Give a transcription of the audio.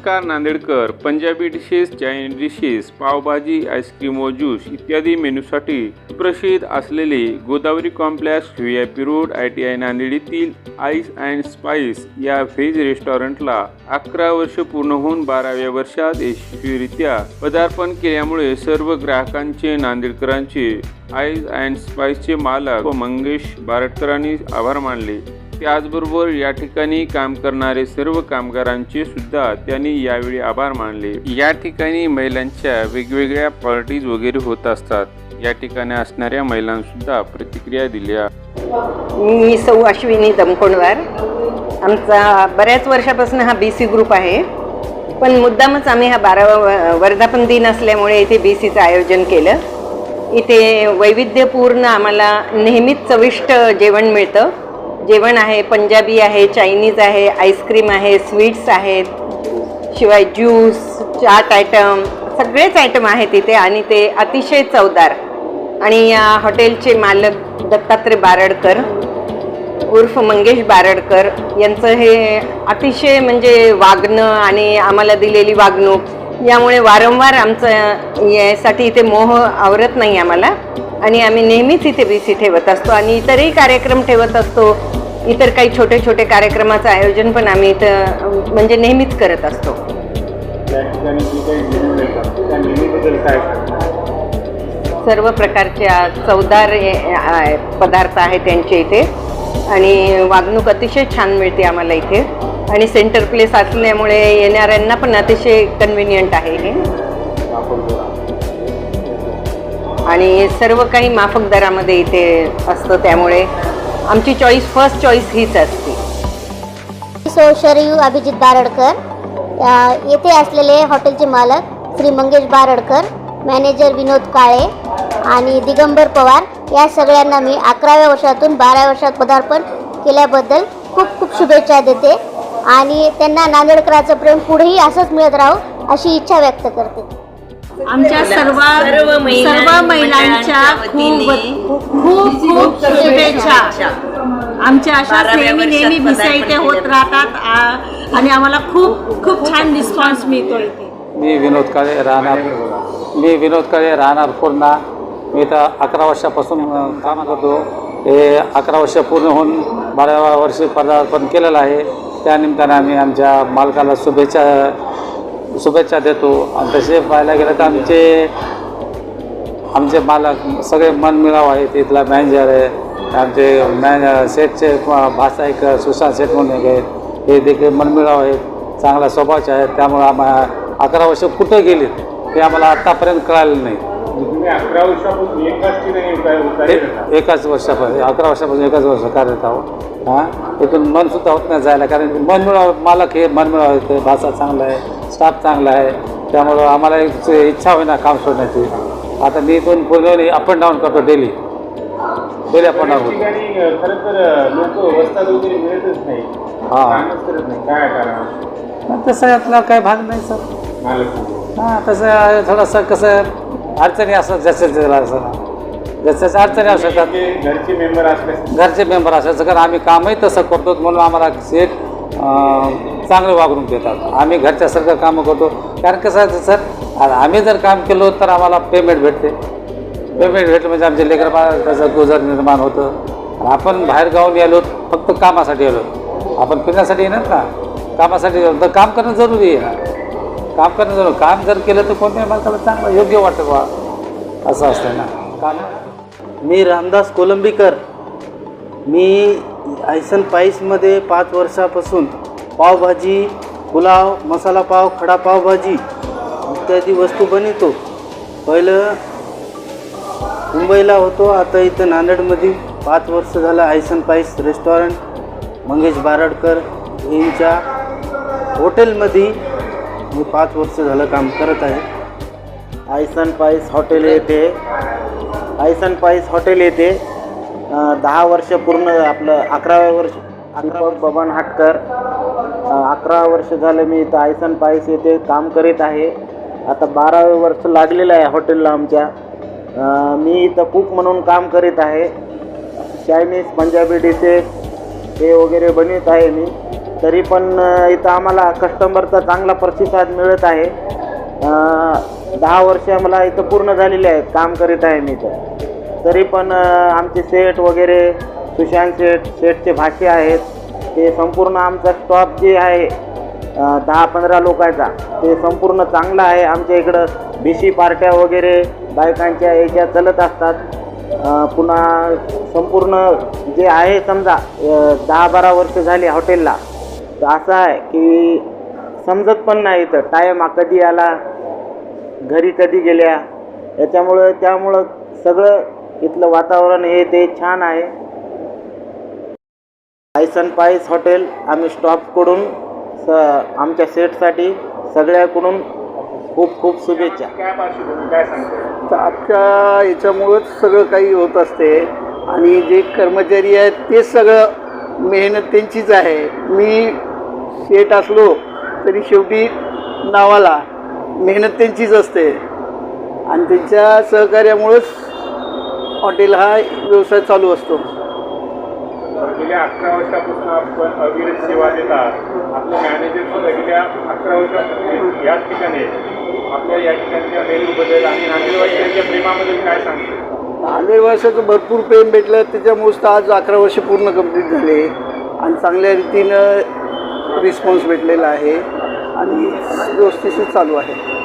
नमस्कार Nandedkar Punjabi dishes Chinese dishes pav bhaji ice cream व juice इत्यादी मेनूसाठी प्रसिद्ध असलेले Godavari complex V I P road I T I Nanded येथील आईस अँड स्पाइस या व्हेज रेस्टॉरंटला अकरा वर्ष पूर्ण होऊन बाराव्या वर्षात यशस्वीरित्या पदार्पण केल्यामुळे सर्व ग्राहकांचे नांदेडकरांचे आईज अँड स्पाइसचे मालक व मंगेश बारटकरांनी आभार मानले. त्याचबरोबर या ठिकाणी काम करणारे सर्व कामगारांचे सुद्धा त्यांनी यावेळी आभार मानले. या ठिकाणी महिलांच्या वेगवेगळ्या पार्टीज वगैरे होत असतात. या ठिकाणी असणाऱ्या महिलांसुद्धा प्रतिक्रिया दिल्या. मी सौ अश्विनी दमकोणवार आमचा बऱ्याच वर्षापासून हा बी सी ग्रुप आहे. पण मुद्दामच आम्ही हा बारावा वर्धापन दिन असल्यामुळे इथे बी सीचं आयोजन केलं. इथे वैविध्यपूर्ण आम्हाला नेहमीच चविष्ट जेवण मिळतं. जेवण आहे पंजाबी आहे चायनीज आहे आईस्क्रीम आहे स्वीट्स आहेत शिवाय ज्यूस चाट आयटम सगळेच आयटम आहेत इथे आणि ते अतिशय चवदार. आणि या हॉटेलचे मालक दत्तात्रय बारडकर उर्फ मंगेश बारडकर यांचं हे अतिशय म्हणजे वागणं आणि आम्हाला दिलेली वागणूक यामुळे वारंवार आमचं यासाठी इथे मोह आवरत नाही आम्हाला. आणि आम्ही नेहमीच इथे बीसी ठेवत असतो आणि इतरही कार्यक्रम ठेवत असतो. इतर काही छोटे छोटे कार्यक्रमाचं आयोजन पण आम्ही इथं म्हणजे नेहमीच करत असतो. सर्व प्रकारच्या चवदार पदार्थ आहेत त्यांचे इथे. आणि वागणूक अतिशय छान मिळते आम्हाला इथे. आणि सेंटर प्लेस असल्यामुळे येणाऱ्यांना पण अतिशय कन्व्हिनियंट आहे हे. आणि सर्व काही माफक दरामध्ये इथे असतं त्यामुळे. आमची चॉईस फर्स्ट चॉईस हीच असते. सो शरयू अभिजित बारडकर येथे असलेले हॉटेलचे मालक श्री मंगेश बारडकर मॅनेजर विनोद काळे आणि दिगंबर पवार या सगळ्यांना मी अकराव्या वर्षातून बाराव्या वर्षात पदार्पण केल्याबद्दल खूप खूप शुभेच्छा देते आणि त्यांना नांदेडकराचं प्रेम पुढेही असंच मिळत राहू अशी इच्छा व्यक्त करते. आमच्या सर्व सर्व महिला- सर्व महिलांच्या खूप खूप खूप शुभेच्छा. आमच्या अशा नेहमी नेहमी इथे होत राहतात. आ- आणि आम्हाला खूप खूप छान रिस्पॉन्स मिळतो इथे मी विनोद काळे राहणार मी विनोद काळे राहणार पूर्णा. मी इथं अकरा वर्षापासून काम करतो. हे अकरा वर्ष पूर्ण होऊन बाराव्या वर्षी पदार्पण केलेलं आहे. त्यानिमित्तानं आम्ही आमच्या मालकाला शुभेच्छा शुभेच्छा देतो. आणि तसे पाहायला गेलं तर आमचे आमचे मालक सगळे मनमिळाव आहेत इथला मॅनेजर आहे. आमचे मॅ सेटचे भाषा एक सुशांत सेठ म्हणून एक आहेत. हे देखील मनमिळाव आहेत चांगल्या स्वभावाचे आहेत त्यामुळे आम्हाला अकरा वर्ष कुठं गेले ते आम्हाला आत्तापर्यंत कळालं नाही. अकरा वर्षापासून एकाच वर्षापासून अकरा वर्षापासून एकाच वर्ष कार्यरत आहोत. हां? इथून मनसुद्धा होत नाही जायला. कारण मनमिळाव मालक हे मनमिळाव येते भाषा चांगला आहे. स्टाफ चांगला आहे. त्यामुळं आम्हाला एक इच्छा होईना काम सोडण्याची. आता मी इथून पूर्ण अप अँड डाऊन करतो daily daily up and down ठिकाणी अ, खरं तर लोक वस्तात वगैरे मिळतच नाही. हा. कामच करत नाही. काय कारण? तसं यातला काही भाग नाही सर. हां तसं थोडंसं कसं अडचणी असतात जसं त्याला असं. जसं अडचणी असू शकतात. ते घरचे मेंबर असल्यास घरचे मेंबर असायचं कारण आम्ही कामही तसं करतो म्हणून आम्हाला सेट चांगलं वागणूक देतात. आम्ही घरच्यासारखं कामं करतो. कारण कसं आहे सर आम्ही जर काम केलो तर आम्हाला पेमेंट भेटते. पेमेंट भेटलं म्हणजे आमचे लेकरं त्याचं गुजर निर्माण होतं. आणि आपण बाहेर गावून आलो फक्त कामासाठी आलो. आपण फिरण्यासाठी येणार ना कामासाठी तर काम करणं जरुरी आहे ना. काम करणं जरूर. काम जर केलं तर कोणत्याही माणसाला चांगलं योग्य वाटतं बा. असं असतं ना. काम मी रामदास कोलंबीकर. मी आयसन पाईसमध्ये पाच वर्षापासून पावभाजी पुलाव मसाला पाव खडा पावभाजी इत्यादी वस्तू बनवतो. पहिलं मुंबईला होतो. आता इथं नांदेडमध्ये पाच वर्ष झालं आयसन पाईस रेस्टॉरंट. मंगेश बारडकर यांच्या हॉटेलमध्ये मी पाच वर्ष झालं काम करत आहे. आयसन पाईस हॉटेल येथे आयसन पाईस हॉटेल येते दहा वर्ष पूर्ण आपलं अकराव्या वर्ष अकरा बबन हाटकर अकरा वर्ष झालं मी इथं आयसन पायस येथे काम करीत आहे. आता बारावे वर्ष लागलेलं आहे हॉटेलला आमच्या. मी इथं कुक म्हणून काम करीत आहे. चायनीज पंजाबी डिशेस हे वगैरे बनवित आहे मी. तरी पण इथं आम्हाला कस्टमरचा चांगला प्रतिसाद मिळत आहे. दहा वर्ष मला इथं पूर्ण झालेले आहेत काम करीत आहे मी इथं. तरी पण आमचे सेट वगैरे सुशांत सेठ सेठचे भाषे आहेत. ते संपूर्ण आमचा स्टॉप जे आहे दहा पंधरा लोकांचा ते संपूर्ण चांगलं आहे. आमच्या इकडं बी सी पार्ट्या वगैरे बायकांच्या याच्या चलत असतात. पुन्हा संपूर्ण जे आहे समजा दहा बारा वर्ष झाली हॉटेलला तर असं आहे की समजत पण नाही इथं. टाईम कधी आला घरी कधी गेल्या याच्यामुळं त्यामुळं सगळं इथलं वातावरण हे ते छान आहे. आयसन पाईस हॉटेल आम्ही स्टॉपकडून स आमच्या सेटसाठी सगळ्याकडून खूप खूप शुभेच्छा. काय तर आजच्या याच्यामुळंच सगळं काही होत असते. आणि जे कर्मचारी आहेत ते सगळं मेहनत त्यांचीच आहे. मी शेट असलो तरी शेवटी नावाला मेहनत त्यांचीच असते. आणि त्यांच्या सहकार्यामुळंच हॉटेल हा व्यवसाय चालू असतो. गेल्या अकरा वर्षापासून आपण अविरत सेवा देतात. आपले मॅनेजर सुद्धा गेल्या अकरा वर्षापासून याच ठिकाणी आपल्या या ठिकाणच्या बदल आणि नातेवाईकांच्या प्रेमाबद्दल काय सांगतो नांदेडवासाचं भरपूर प्रेम भेटलं. त्याच्यामुळेच तर आज अकरा वर्ष पूर्ण कंप्लीट झाले. आणि चांगल्या रीतीनं रिस्पॉन्स भेटलेला आहे. आणि व्यवस्थित चालू आहे.